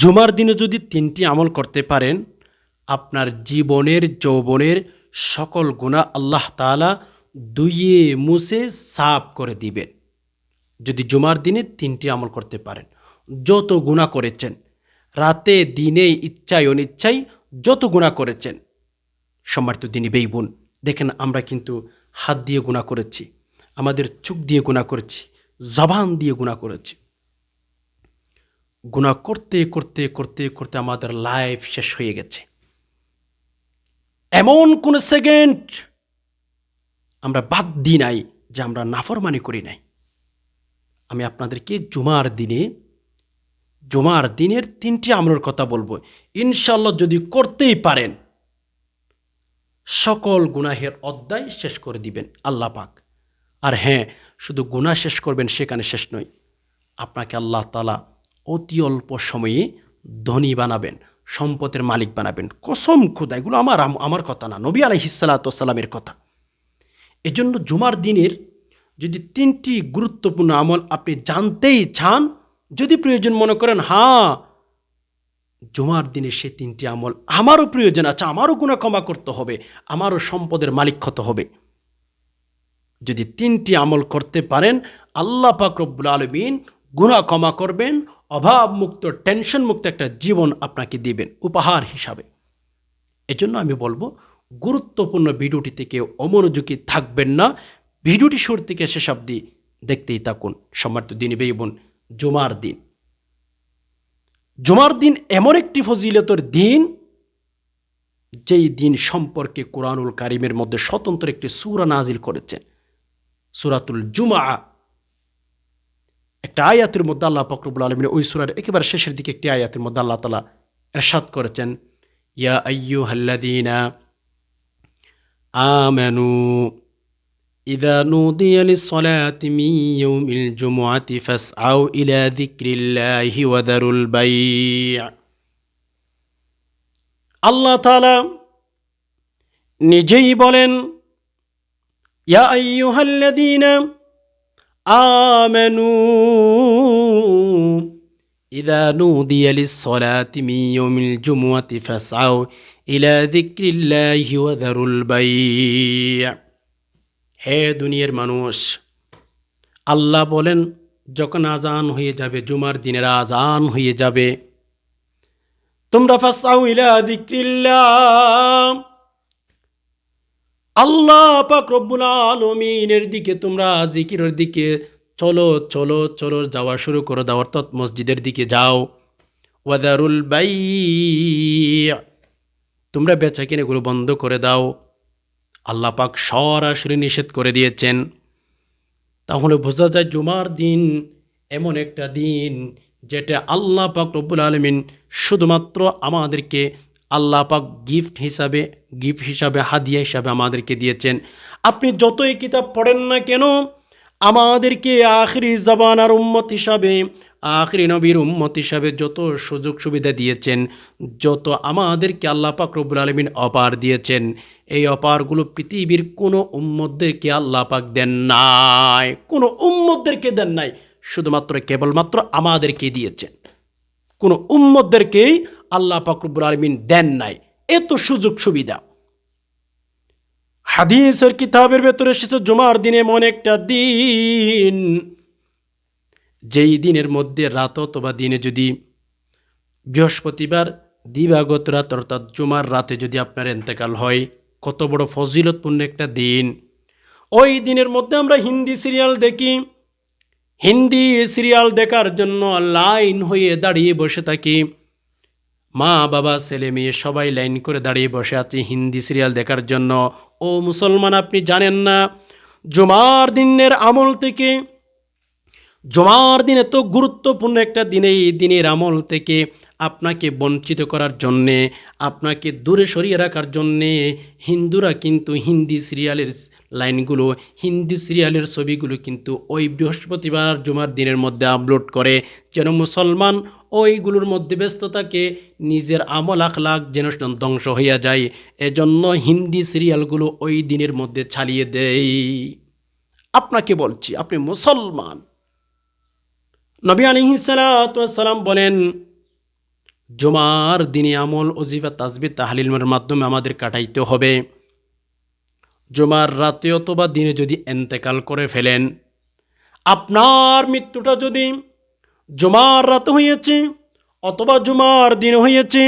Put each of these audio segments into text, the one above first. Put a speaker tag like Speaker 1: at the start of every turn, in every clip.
Speaker 1: জুমার দিনে যদি তিনটি আমল করতে পারেন, আপনার জীবনের, যৌবনের সকল গুণা আল্লাহ তাআলা দুইয়ে মুছে সাফ করে দিবেন। যদি জুমার দিনে তিনটি আমল করতে পারেন, যত গুণা করেছেন, রাতে, দিনে, ইচ্ছায়, অনিচ্ছায় যত গুণা করেছেন, সম্মানিত দিনী বেই বোন, দেখেন আমরা কিন্তু হাত দিয়ে গুণা করেছি, আমাদের চোখ দিয়ে গুণা করেছি, জবান দিয়ে গুণা করেছি। গুণা করতে করতে করতে করতে আমাদের লাইফ শেষ হয়ে গেছে। এমন কোন সেকেন্ড আমরা বাদ দিই নাই যে আমরা নাফরমানি করি নাই। আমি আপনাদেরকে জুমার দিনে, জুমার দিনের তিনটি আমলের কথা বলব। ইনশাল্লাহ যদি করতেই পারেন, সকল গুনাহের অধ্যায় শেষ করে দিবেন আল্লাহ পাক। আর হ্যাঁ শুধু গুনাহ শেষ করবেন সেখানে শেষ নয়, আপনাকে আল্লাহ তালা অতি অল্প সময়ে ধনী বানাবেন, সম্পদের মালিক বানাবেন। কসম খুদা এগুলো আমার আমার কথা না, নবী আলহিসাল্লামের কথা। এজন্য জুমার দিনের যদি তিনটি গুরুত্বপূর্ণ আমল আপনি জানতেই চান, যদি প্রয়োজন মনে করেন হ্যাঁ জুমার দিনে সে তিনটি আমল আমারও প্রয়োজন আছে, আমারও গুণা ক্ষমা করতে হবে, আমারও সম্পদের মালিক হতে হবে। যদি তিনটি আমল করতে পারেন, আল্লাহ পাক আলমিন গুণা ক্ষমা করবেন অভাব মুক্ত টেনশন মুক্ত একটা জীবন আপনাকে দিবেন, উপহার হিসাবে। এজন্য আমি বলব, গুরুত্বপূর্ণ ভিডিওটি থেকে অমনোযোগী থাকবেন না। ভিডিওটি শুরু থেকে শেষ অবধি দেখতেই থাকুন। সম্মানিত দিন বেই বোন, জুমার দিন। জুমার দিন এমন একটি ফজিলতর দিন, যেই দিন সম্পর্কে কোরআনুল কারিমের মধ্যে স্বতন্ত্র একটি সুরা নাজিল করেছেন। সুরাতুল জুমা একটা আয়াতের মধ্যে আল্লাহ ফকরবুল আলমিন ওই সুরার একেবারে শেষের দিকে একটি আয়াতের মধ্যে আল্লাহ তালা এরশাদ করেছেন, ইয়া আয়ু হাল্লাদিনা আমানু ইদা নুদিয়া লিসসালাতি মিন ইয়াউমিল জুমুআতি ফাসআউ ইলা যিকরিল্লাহি ওয়া দারুল বাইআ আল্লাহ তাআলা নিজেই বলেন, ইয়া আইয়ুহাল্লাযীনা آمنوا إذا نودي للصلاة من يوم الجمعة فاسعوا إلى ذكر الله وذروا البيع হে দুনিয়ার মানুষ আল্লাহ বলেন যখন আজান হয়ে যাবে জুমার দিনের আজান হয়ে যাবে তোমরা ফাসাউ ইলা যিকরিল্লাহ আল্লাহ পাক রব্বুল আলমিনের দিকে তোমরা জিকিরের দিকে চলো চলো চলো, যাওয়া শুরু করো দাও। অর্থাৎ মসজিদের দিকে যাও। ওয়াদারুল বাই তোমরা বেচা কিনেগুলো বন্ধ করে দাও। আল্লাহ পাক সরাসরি নিষেধ করে দিয়েছেন। তাহলে বোঝা যায় জুমার দিন এমন একটা দিন যেটা আল্লাহ পাক রব্বুল আলমিন শুধুমাত্র আমাদেরকে আল্লাহ পাক গিফট হিসাবে গিফট হিসাবে, হাদিয়া হিসাবে আমাদেরকে দিয়েছেন। আপনি যতই কিতাব পড়েন না কেন, আমাদেরকে আখরি জবানার উম্মত হিসাবে, আখরি নবীর উম্মত হিসাবে যত সুযোগ সুবিধা দিয়েছেন, যত আমাদেরকে আল্লাহ পাক রব্বুল আলমিন অপার দিয়েছেন, এই অপারগুলো পৃথিবীর কোনো উম্মতদেরকে আল্লাহ পাক দেন নাই। কোনো উম্মতদেরকে দেন নাই, শুধুমাত্র কেবলমাত্র আমাদেরকে দিয়েছেন। কোনো উম্মতদেরকেই আল্লাহ পাকরবুল আলমিন দেন নাই। এত সুযোগ সুবিধা। হাদিসের কিতাবের ভেতরে এসেছে, জুমার দিনে এমন একটা দিন। যেই দিনের মধ্যে রাত অথবা দিনে যদি বৃহস্পতিবার দিবাগত রাত, অর্থাৎ জুমার রাতে যদি আপনার এন্তেকাল হয়, কত বড় ফজিলতপূর্ণ একটা দিন। ওই দিনের মধ্যে আমরা হিন্দি সিরিয়াল দেখি। হিন্দি সিরিয়াল দেখার জন্য লাইন হয়ে দাঁড়িয়ে বসে থাকি। মা, বাবা, ছেলে, মেয়ে সবাই লাইন করে দাঁড়িয়ে বসে আছে হিন্দি সিরিয়াল দেখার জন্য। ও মুসলমান, আপনি জানেন না, জুমার দিনের আমল থেকে জমার দিন এত গুরুত্বপূর্ণ একটা দিনে, এই দিনের আমল থেকে আপনাকে বঞ্চিত করার জন্যে, আপনাকে দূরে সরিয়ে রাখার জন্যে হিন্দুরা কিন্তু হিন্দি সিরিয়ালের লাইনগুলো, হিন্দি সিরিয়ালের ছবিগুলো কিন্তু ওই বৃহস্পতিবার জুমার দিনের মধ্যে আপলোড করে। যেন মুসলমান ওইগুলোর মধ্যে ব্যস্ত থাকে, নিজের আমল আখলাখ যেন ধ্বংস হইয়া যায়। এজন্য হিন্দি সিরিয়ালগুলো ওই দিনের মধ্যে ছাড়িয়ে দেয় আপনাকে বলছি, আপনি মুসলমান নবী আলিহিসালাম বলেন, জুমার দিনে আমল অজিফা তাজবি তাহলিমের মাধ্যমে আমাদের কাটাইতে হবে। জুমার রাতে অথবা দিনে যদি এন্তেকাল করে ফেলেন, আপনার মৃত্যুটা যদি জুমার রাত হয়েছে অথবা জুমার দিন হয়েছে,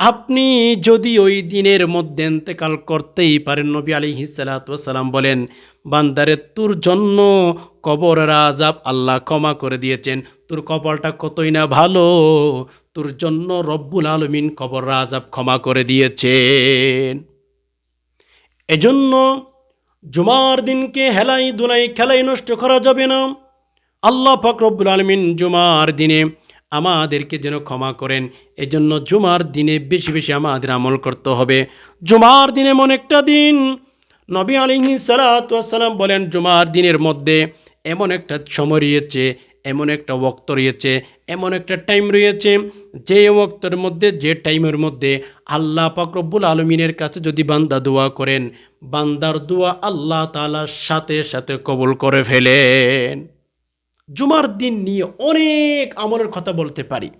Speaker 1: আপনি যদি ওই দিনের মধ্যে এন্তেকাল করতেই পারেন, নবী আলী হিসালাতাম বলেন বান্দারে, তোর জন্য কবর রাজাব আল্লাহ ক্ষমা করে দিয়েছেন। তোর কবরটা কতই না ভালো, তোর জন্য রব্বুল আলমিন কবর আজাব ক্ষমা করে দিয়েছেন। এজন্য জুমার দিনকে হেলাই দুলাই খেলাই নষ্ট করা যাবে না। আল্লাহ পাক রব্বুল আলমিন জুমার দিনে আমাদেরকে যেন ক্ষমা করেন। এজন্য জুমার দিনে বেশি বেশি আমাদের আমল করতে হবে। জুমার দিনে এমন একটা দিন নবী আলিহি সালাতাম বলেন, জুমার দিনের মধ্যে এমন একটা সময় রয়েছে, এমন একটা ওক্ত রয়েছে, এমন একটা টাইম রয়েছে, যে ওক্তের মধ্যে, যে টাইমের মধ্যে আল্লাহ পাকরব্বুল আলমিনের কাছে যদি বান্দা দোয়া করেন, বান্দার দোয়া আল্লাহ তালার সাথে সাথে কবুল করে ফেলেন। জুমার দিন নিয়ে অনেক আমলের কথা বলতে পারি।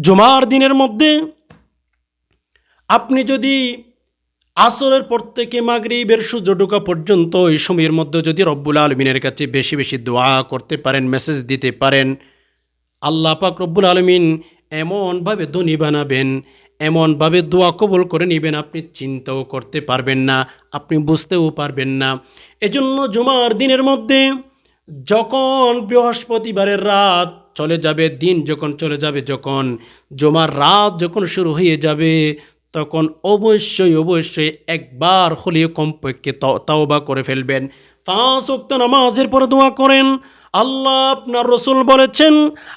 Speaker 1: জুমার দিনের মধ্যে আপনি যদি আসরের পর থেকে মাগরিবের সূর্য ঢোকা পর্যন্ত এই সময়ের মধ্যে যদি রব্বুল আলমিনের কাছে বেশি বেশি দোয়া করতে পারেন মেসেজ দিতে পারেন, আল্লাহ পাক রব্বুল আলমিন এমনভাবে ধনী বানাবেন, এমনভাবে দোয়া কবল করে নেবেন, আপনি চিন্তাও করতে পারবেন না, আপনি বুঝতেও পারবেন না। এজন্য জুমার দিনের মধ্যে যখন বৃহস্পতিবারের রাত চলে যাবে, দিন যখন চলে যাবে, যখন জমার রাত যখন শুরু হয়ে যাবে তখন অবশ্যই অবশ্যই একবার হলেও কমপক্ষে তাওবা করে ফেলবেন। পাঁচ উক্ত নামাজের পরে দোয়া করেন। আল্লাহ আপনার রসুল বলেছেন,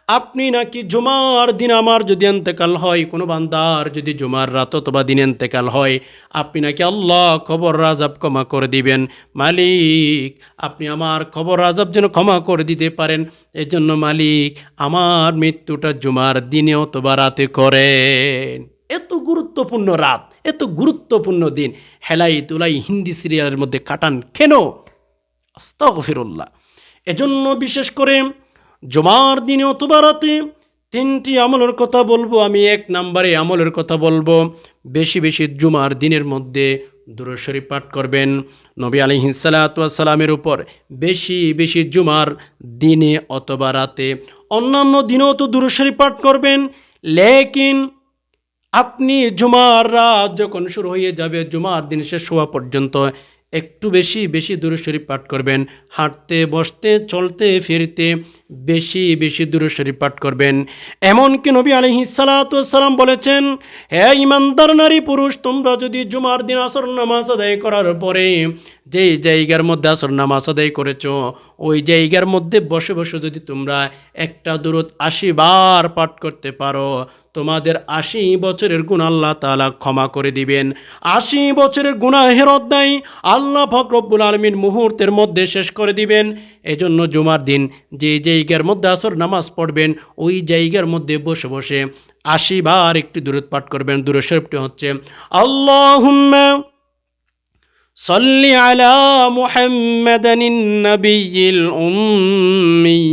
Speaker 1: আপনি নাকি জুমার দিন আমার যদি এন্তেকাল হয়, কোনো বান্দার যদি জুমার রাত অথবা দিন এন্তেকাল হয়, আপনি নাকি আল্লাহ খবর রাজাব ক্ষমা করে দিবেন। মালিক, আপনি আমার খবর রাজাব যেন ক্ষমা করে দিতে পারেন। এই জন্য মালিক, আমার মৃত্যুটা জুমার দিনে অথবা রাতে করেন। এত গুরুত্বপূর্ণ রাত, এত গুরুত্বপূর্ণ দিন। হেলাই তুলাই হিন্দি সিরিয়ালের মধ্যে কাটান কেন? আস্তাগফিরুল্লাহ। এজন্য বিশেষ করে জমার দিনে অথবা রাতে তিনটি আমলের কথা বলব, আমি এক নাম্বারে আমলের কথা বলব। বেশি বেশি জুমার দিনের মধ্যে দুরশরী পাঠ করবেন। নবী আলী হিসালাতামের উপর বেশি বেশি জুমার দিনে অথবা রাতে। অন্যান্য দিনেও তো দুরশরী পাঠ করবেন, লেকিন আপনি জুমার রাত যখন শুরু হয়ে যাবে, জুমার দিন শেষ হওয়া পর্যন্ত একটু বেশি বেশি দূরে শরীফ পাঠ করবেন। হাঁটতে, বসতে, চলতে, ফিরতে বেশি বেশি দূরে শরীফ পাঠ করবেন। এমনকি নবী আলহি সালাতাম বলেছেন হ্যাঁ ইমানদার নারী পুরুষ, তোমরা যদি জুমার দিন আসর নামাজ আদায় করার পরে যেই জায়গার মধ্যে আসর নামাজ আদায় করেছ, ওই জায়গার মধ্যে বসে বসে যদি তোমরা একটা দূরত আশি বার পাঠ করতে পারো তোমাদের আশি বছরের গুণ আল্লাহ তালা ক্ষমা করে দিবেন আশি বছরের গুণাহের অধ্যায় আল্লাহ ফকরব্বুল আলমিন মুহূর্তের মধ্যে শেষ করে দিবেন এজন্য জুমার দিন যে জায়গার মধ্যে আসর নামাজ পড়বেন ওই জায়গার মধ্যে বসে বসে আশি বার একটি দূরত পাঠ করবেন দূর শরীফটি হচ্ছে আল্লাহ صل على محمد النبي الأمي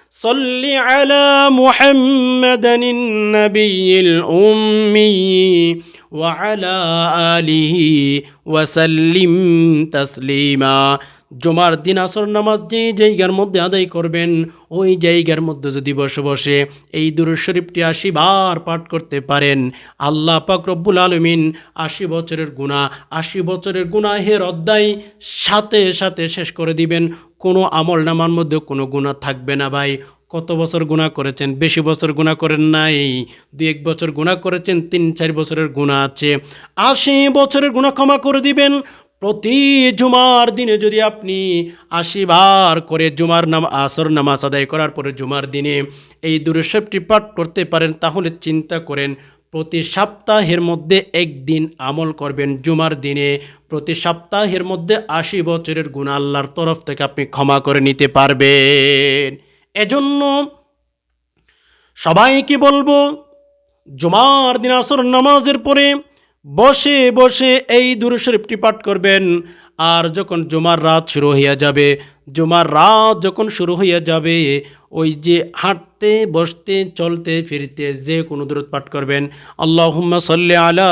Speaker 1: صل على محمد النبي الأمي وعلى آله وسلم تسليما জমার দিন আসর নামাজ যে জায়গার মধ্যে আদায় করবেন ওই জায়গার মধ্যে যদি বসে বসে এই দুরুদ শরীফটি আশি বার পাঠ করতে পারেন আল্লাহ পাক রব্বুল আলমিন আশি বছরের গুণা আশি বছরের গুণাহের অধ্যায় সাথে সাথে শেষ করে দিবেন কোনো আমল নামার মধ্যে কোনো গুণা থাকবে না ভাই। কত বছর গুণা করেছেন? বেশি বছর গুণা করেন নাই। দুই এক বছর গুণা করেছেন, তিন, চার বছরের গুণা আছে। আশি বছরের গুণা ক্ষমা করে দিবেন। প্রতি জুমার দিনে যদি আপনি আশি বার করে জুমার নাম, আসর নামাজ আদায় করার পরে জুমার দিনে এই দুরুসবটি পাঠ করতে পারেন, তাহলে চিন্তা করেন প্রতি সপ্তাহের মধ্যে একদিন আমল করবেন জুমার দিনে। প্রতি সপ্তাহের মধ্যে আশি বছরের গুণ আল্লাহর তরফ থেকে আপনি ক্ষমা করে নিতে পারবেন। এজন্য সবাইকে বলব, জুমার দিন আসর নামাজের পরে বসে বসে এই দূর শরীফটি পাঠ করবেন। আর যখন জুমার রাত শুরু হইয়া যাবে জুমার রাত যখন শুরু হইয়া যাবে ওই যে হাঁটতে বসতে চলতে ফিরতে যে কোনো দূরত পাঠ করবেন আল্লাহুম্মা সাল্লি আলা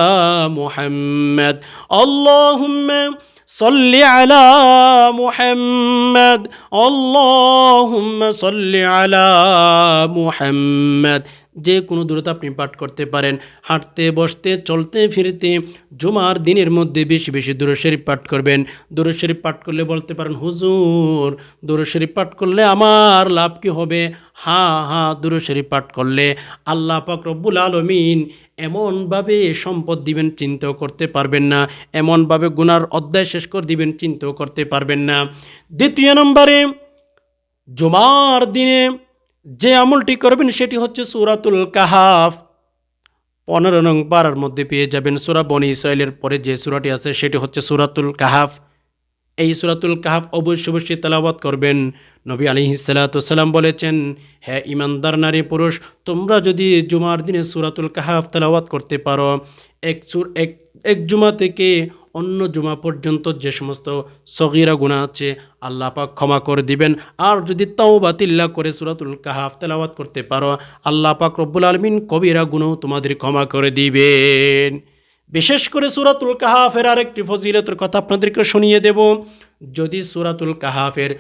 Speaker 1: মুহাম্মদ আল্লাহুম্মা صل على محمد اللهم صل على محمد যে কোনো দূরতা আপনি পাঠ করতে পারেন। হাঁটতে, বসতে, চলতে, ফিরতে, জুমার দিনের মধ্যে বেশি বেশি দূর শরীফ পাঠ করবেন। দূর শরীফ পাঠ করলে বলতে পারেন, হুজুর, দূর শরীফ পাঠ করলে আমার লাভ কি হবে? হা হা, দূর শরীফ পাঠ করলে আল্লাহ পাক রব্বুল আলমিন এমনভাবে সম্পদ দিবেন, চিন্তাও করতে পারবেন না। এমনভাবে গুনার অধ্যায় শেষ করে দিবেন, চিন্তাও করতে পারবেন না। দ্বিতীয় নম্বরে, জুমার দিনে যে আমলটি করবেন সেটি হচ্ছে সুরাতুল কাহাফ। পনেরো নং পাড়ার মধ্যে পেয়ে যাবেন সুরা বনি ইসরায়েলের পরে যে সুরাটি আছে সেটি হচ্ছে সুরাতুল কাহাফ। এই সুরাতুল কাহাফ অবশ্যই অবশ্যই তেলাওয়াত করবেন। নবী আলী সালাম বলেছেন হ্যাঁ ইমানদার নারী পুরুষ, তোমরা যদি জুমার দিনে সুরাতুল কাহাফ তেলাওয়াত করতে পারো, এক সুর, এক এক জুমা থেকে অন্য জুমা পর্যন্ত যে সমস্ত সগিরা গুণা আছে, আল্লাহ পাক ক্ষমা করে দিবেন। আর যদি তাও বাতিল্লা করে সুরাতুল কাহাফ তেলাওয়াত করতে পারো, আল্লাহ পাক রব্বুল আলমিন কবিরা গুণও তোমাদের ক্ষমা করে দিবেন। বিশেষ করে সুরাতুল কাহাফের আরেকটি ফজিলতের কথা আপনাদেরকে শুনিয়ে দেব। যদি সুরাতুল কাহাফের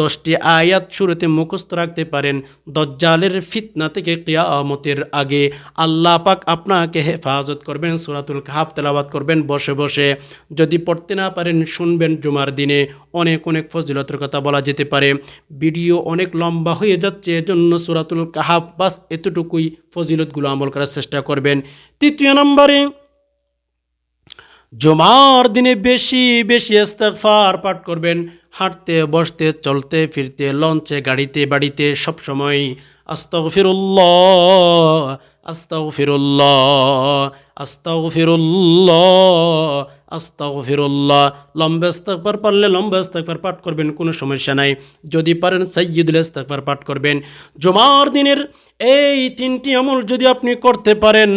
Speaker 1: দশটি আয়াত শুরুতে মুখস্থ রাখতে পারেন, দজ্জালের ফিতনা থেকে কিয়ামতের আগে আল্লাহ পাক আপনাকে হেফাজত করবেন, সুরাতুল কাহাফ তেলাবাদ করবেন, বসে বসে। যদি পড়তে না পারেন, শুনবেন জুমার দিনে অনেক অনেক ফজিলতের কথা বলা যেতে পারে। ভিডিও অনেক লম্বা হয়ে যাচ্ছে, এজন্য সুরাতুল কাহাফ বাস এতটুকুই ফজিলতগুলো আমল করার চেষ্টা করবেন। তৃতীয় নম্বরে জমার দিনে বেশি বেশি ইস্তেকফার পাঠ করবেন। হাঁটতে, বসতে, চলতে, ফিরতে, লঞ্চে, গাড়িতে, বাড়িতে সবসময় আস্তাগফিরুল্লাহ। আস্তাগফিরুল্লাহ আস্তাগফিরুল্লাহ আস্তাগফিরুল্লাহ। লম্বা ইস্তেগফার পারলে লম্বা ইস্তেগফার পাঠ করবেন, কোনো সমস্যা নাই। যদি পারেন সাইয়্যিদুল ইস্তেগফার পাঠ করবেন। জমার দিনের এই তিনটি আমল যদি আপনি করতে পারেন,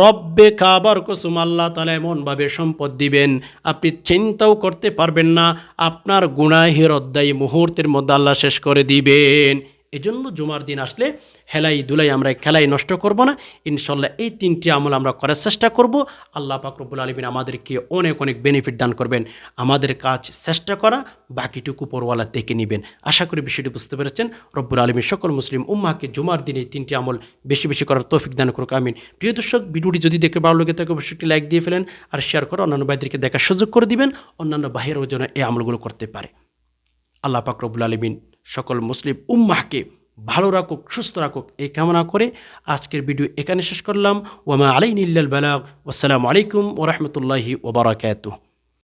Speaker 1: রব্বে কাবার কসুম আল্লাহ তালা এমনভাবে সম্পদ দিবেন। আপনি চিন্তাও করতে পারবেন না, আপনার গুণাহের অধ্যায় মুহূর্তের মধ্যে আল্লাহ শেষ করে দিবেন। এজন্য জুমার দিন আসলে হেলাই দুলাই আমরা খেলাই নষ্ট করব না। ইনশাল্লাহ এই তিনটি আমল আমরা করার চেষ্টা করব। আল্লাহ পাকরবুল আলমিন আমাদেরকে অনেক অনেক বেনিফিট দান করবেন। আমাদের কাজ চেষ্টা করা, বাকিটুকু পরওয়ালা দেখে নেবেন। আশা করি বিষয়টি বুঝতে পেরেছেন। রব্বুল আলমী সকল মুসলিম উম্মাকে জুমার দিনে এই তিনটি আমল বেশি বেশি করার তৌফিক দান করুক, আমিন। প্রিয় দর্শক, ভিডিওটি যদি দেখে ভালো লাগে থাকে, অবশ্যই লাইক দিয়ে ফেলেন আর শেয়ার করে অন্যান্য ভাইদেরকে দেখার সুযোগ করে দিবেন। অন্যান্য বাহিরেও যেন এই আমলগুলো করতে পারে। আল্লাহ পাক আলমিন সকল মুসলিম উম্মাহকে ভালো রাখুক, সুস্থ রাখুক, এই কামনা করে আজকের ভিডিও এখানে শেষ করলাম। ওমা আলাই ইল্লাল বেলা আসসালামু আলাইকুম ওরহমতুল্লাহি ওবরাকাতুহ